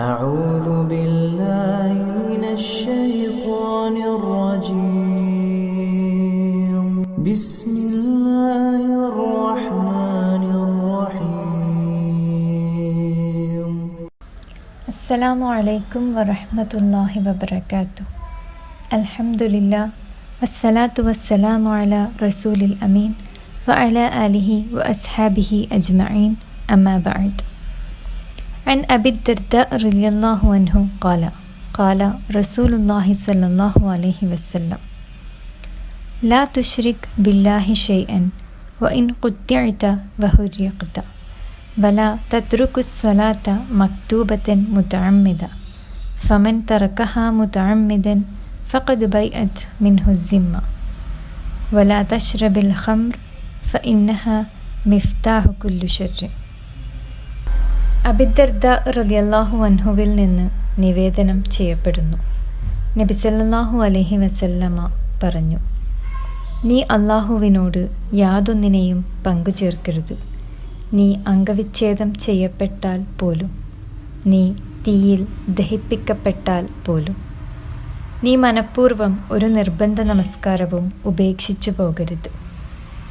أعوذ بالله من الشيطان الرجيم. بسم الله الرحمن الرحيم. السلام عليكم ورحمة الله وبركاته. الحمد لله والصلاة والسلام على رسول الأمين وعلى آله وأصحابه أجمعين. أما بعد عن أبي الدرداء رضي الله عنه قال قال رسول الله صلى الله عليه وسلم لا تشرك بالله شيئا وإن قطعت وحرقت ولا تترك الصلاة مكتوبة متعمدا فمن تركها متعمدا فقد بيئت منه الذمة ولا تشرب الخمر فإنها مفتاح كل شر. അബിദർദ റലിയല്ലാഹു അൻഹുവിൽ നിന്ന് നിവേദനം ചെയ്യപ്പെടുന്നു. നബിസല്ലാഹു അലഹി വസല്ലമ പറഞ്ഞു നീ അള്ളാഹുവിനോട് യാതൊന്നിനെയും പങ്കുചേർക്കരുത്. നീ അംഗവിച്ഛേദം ചെയ്യപ്പെട്ടാൽ പോലും നീ തീയിൽ ദഹിപ്പിക്കപ്പെട്ടാൽ പോലും. നീ മനഃപൂർവം ഒരു നിർബന്ധ നമസ്കാരവും ഉപേക്ഷിച്ചു പോകരുത്.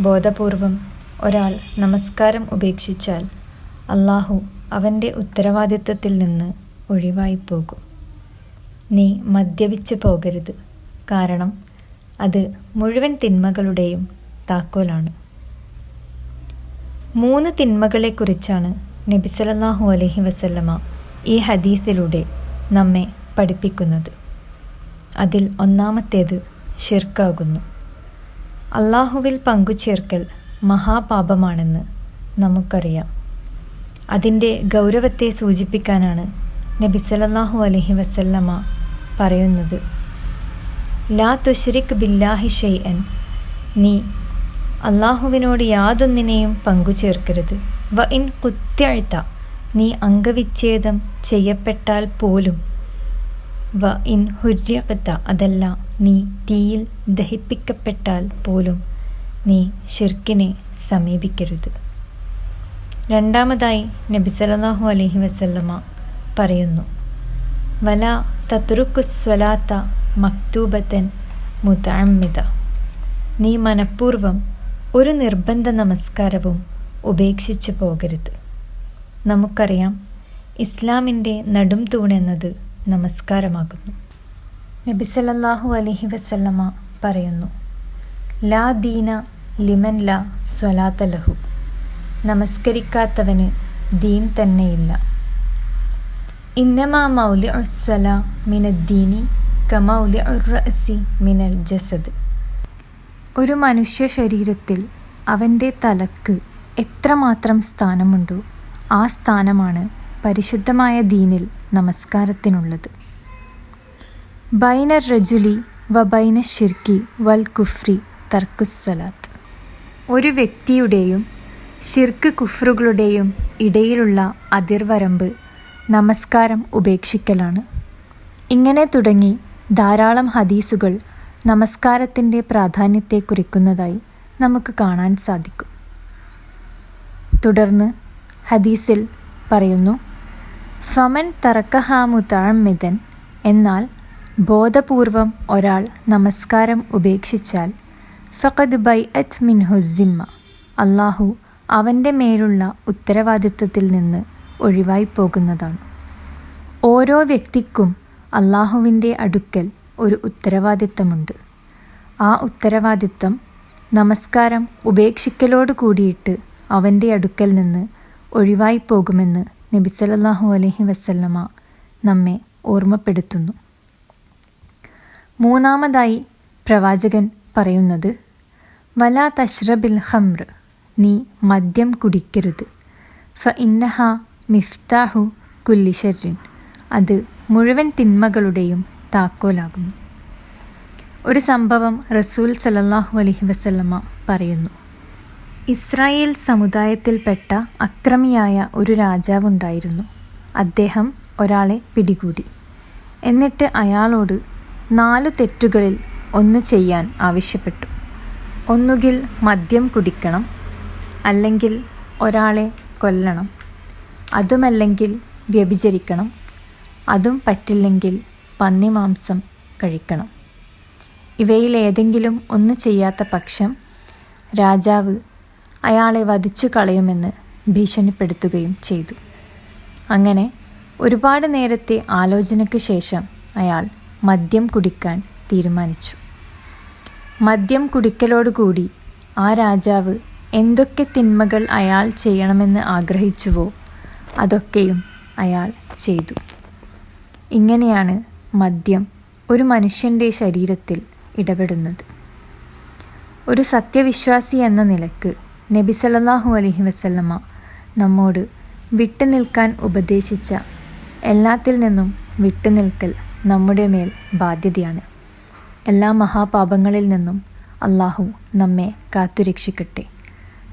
ബോധപൂർവം ഒരാൾ നമസ്കാരം ഉപേക്ഷിച്ചാൽ അള്ളാഹു അവന്റെ ഉത്തരവാദിത്വത്തിൽ നിന്ന് ഒഴിവായി പോകും നീ മദ്യപിച്ചു പോകരുത്. കാരണം അത് മുഴുവൻ തിന്മകളുടെയും താക്കോലാണ്. മൂന്ന് തിന്മകളെക്കുറിച്ചാണ് നബിസലല്ലാഹു അലഹി വസല്ലമ ഈ ഹദീസിലൂടെ നമ്മെ പഠിപ്പിക്കുന്നത്. അതിൽ ഒന്നാമത്തേത് ഷിർക്കാകുന്നു അള്ളാഹുവിൽ പങ്കുചേർക്കൽ മഹാപാപമാണെന്ന് നമുക്കറിയാം. അതിന്റെ ഗൗരവത്തെ സൂചിപ്പിക്കാനാണ് നബി സലല്ലാഹു അലഹി വസല്ലമ പറയുന്നത്. ലാ തുഷരിക് ബില്ലാഹി ഷെയ്അൻ നീ അള്ളാഹുവിനോട് യാതൊന്നിനെയും പങ്കുചേർക്കരുത്. വ ഇൻ കുത്യഴ്ത്ത നീ അംഗവിച്ഛേദം ചെയ്യപ്പെട്ടാൽ പോലും. വ ഇൻ ഹുര്യകത്ത അതല്ല നീ തീയിൽ ദഹിപ്പിക്കപ്പെട്ടാൽ പോലും നീ ഷിർക്കിനെ സമീപിക്കരുത്. രണ്ടാമതായി നബി സല്ലല്ലാഹു അലഹി വസല്ലമ പറയുന്നു വല തത്രുക്കുസ്വലാത്ത മക്തൂബത്തൻ മുതാമിത നീ മനഃപൂർവം ഒരു നിർബന്ധ നമസ്കാരവും ഉപേക്ഷിച്ചു പോകരുത്. നമുക്കറിയാം ഇസ്ലാമിന്റെ നടും തൂണെന്നത് നമസ്കാരമാകുന്നു. നബി സല്ലല്ലാഹു അലഹി വസല്ലമ പറയുന്നു ലാ ദീന ലിമൻ ലാ സ്വലാത്ത ലഹു. നമസ്കരിക്കാത്തവന് ദീൻ തന്നെയില്ല. ഇന്നമാ മൗലി ഉസ്വല മിനദ്ദീനി കമൗലി ഉറസി മിനൽ ജസദ്. ഒരു മനുഷ്യ ശരീരത്തിൽ അവന്റെ തലക്ക് എത്രമാത്രം സ്ഥാനമുണ്ടോ ആ സ്ഥാനമാണ് പരിശുദ്ധമായ ദീനിൽ നമസ്കാരത്തിനുള്ളത്. ബൈന റജുലി വ ബൈന ഷിർക്കി വൽ കുഫ്രി തർക്കുസ്വലാത്ത് ഒരു വ്യക്തിയുടെയും ഷിർക്ക് കുഫ്രുകളുടെയും ഇടയിലുള്ള അതിർവരമ്പ് നമസ്കാരം ഉപേക്ഷിക്കലാണ്. ഇങ്ങനെ തുടങ്ങി ധാരാളം ഹദീസുകൾ നമസ്കാരത്തിന്റെ പ്രാധാന്യത്തെ കുറിക്കുന്നതായി നമുക്ക് കാണാൻ സാധിക്കും. തുടർന്ന് ഹദീസിൽ പറയുന്നു ഫമൻ തറക്കഹാമുതാമിതൻ എന്നാൽ ബോധപൂർവം ഒരാൾ നമസ്കാരം ഉപേക്ഷിച്ചാൽ ഫഖദ് ബൈ അറ്റ് മിൻഹുസിമ്മ അള്ളാഹു അവന്റെ മേലുള്ള ഉത്തരവാദിത്വത്തിൽ നിന്ന് ഒഴിവായി പോകുന്നതാണ്. ഓരോ വ്യക്തിക്കും അള്ളാഹുവിന്റെ അടുക്കൽ ഒരു ഉത്തരവാദിത്തമുണ്ട്. ആ ഉത്തരവാദിത്തം നമസ്കാരം ഉപേക്ഷിക്കലോട് കൂടിയിട്ട് അവന്റെ അടുക്കൽ നിന്ന് ഒഴിവായി പോകുമെന്ന് നബി സല്ലല്ലാഹു അലൈഹി വസല്ലമ നമ്മെ ഓർമ്മപ്പെടുത്തുന്നു. മൂന്നാമതായി പ്രവാചകൻ പറയുന്നത് വലാ തഷ്റബിൽ ഹംർ നീ മദ്യം കുടിക്കരുത്. ഫ ഇന്നഹ മിഫ്താഹു കുല്ലിഷറിൻ അത് മുഴുവൻ തിന്മകളുടെയും താക്കോലാകുന്നു. ഒരു സംഭവം റസൂൽ സലല്ലാഹു അലഹി വസല്ലമ്മ പറയുന്നു. ഇസ്രായേൽ സമുദായത്തിൽപ്പെട്ട അക്രമിയായ ഒരു രാജാവുണ്ടായിരുന്നു. അദ്ദേഹം ഒരാളെ പിടികൂടി. എന്നിട്ട് അയാളോട് നാലു തെറ്റുകളിൽ ഒന്ന് ചെയ്യാൻ ആവശ്യപ്പെട്ടു. ഒന്നുകിൽ മദ്യം കുടിക്കണം അല്ലെങ്കിൽ ഒരാളെ കൊല്ലണം. അതുമല്ലെങ്കിൽ വ്യഭിചരിക്കണം. അതും പറ്റില്ലെങ്കിൽ പന്നി മാംസം കഴിക്കണം. ഇവയിൽ ഏതെങ്കിലും ഒന്ന് ചെയ്യാത്ത പക്ഷം രാജാവ് അയാളെ വധിച്ചു കളയുമെന്ന് ഭീഷണിപ്പെടുത്തുകയും ചെയ്തു. അങ്ങനെ ഒരുപാട് നേരത്തെ ആലോചനയ്ക്ക് ശേഷം അയാൾ മദ്യം കുടിക്കാൻ തീരുമാനിച്ചു. മദ്യം കുടിക്കലോടുകൂടി ആ രാജാവ് എന്തൊക്കെ തിന്മകൾ അയാൾ ചെയ്യണമെന്ന് ആഗ്രഹിച്ചുവോ അതൊക്കെയും അയാൾ ചെയ്തു. ഇങ്ങനെയാണ് മദ്യം ഒരു മനുഷ്യന്റെ ശരീരത്തിൽ ഇടപെടുന്നത്. ഒരു സത്യവിശ്വാസി എന്ന നിലയ്ക്ക് നബി സല്ലല്ലാഹു അലഹി വസല്ലമ നമ്മോട് വിട്ടുനിൽക്കാൻ ഉപദേശിച്ച എല്ലാത്തിൽ നിന്നും വിട്ടുനിൽക്കൽ നമ്മുടെ മേൽ ബാധ്യതയാണ്. എല്ലാ മഹാപാപങ്ങളിൽ നിന്നും അള്ളാഹു നമ്മെ കാത്തുരക്ഷിക്കട്ടെ.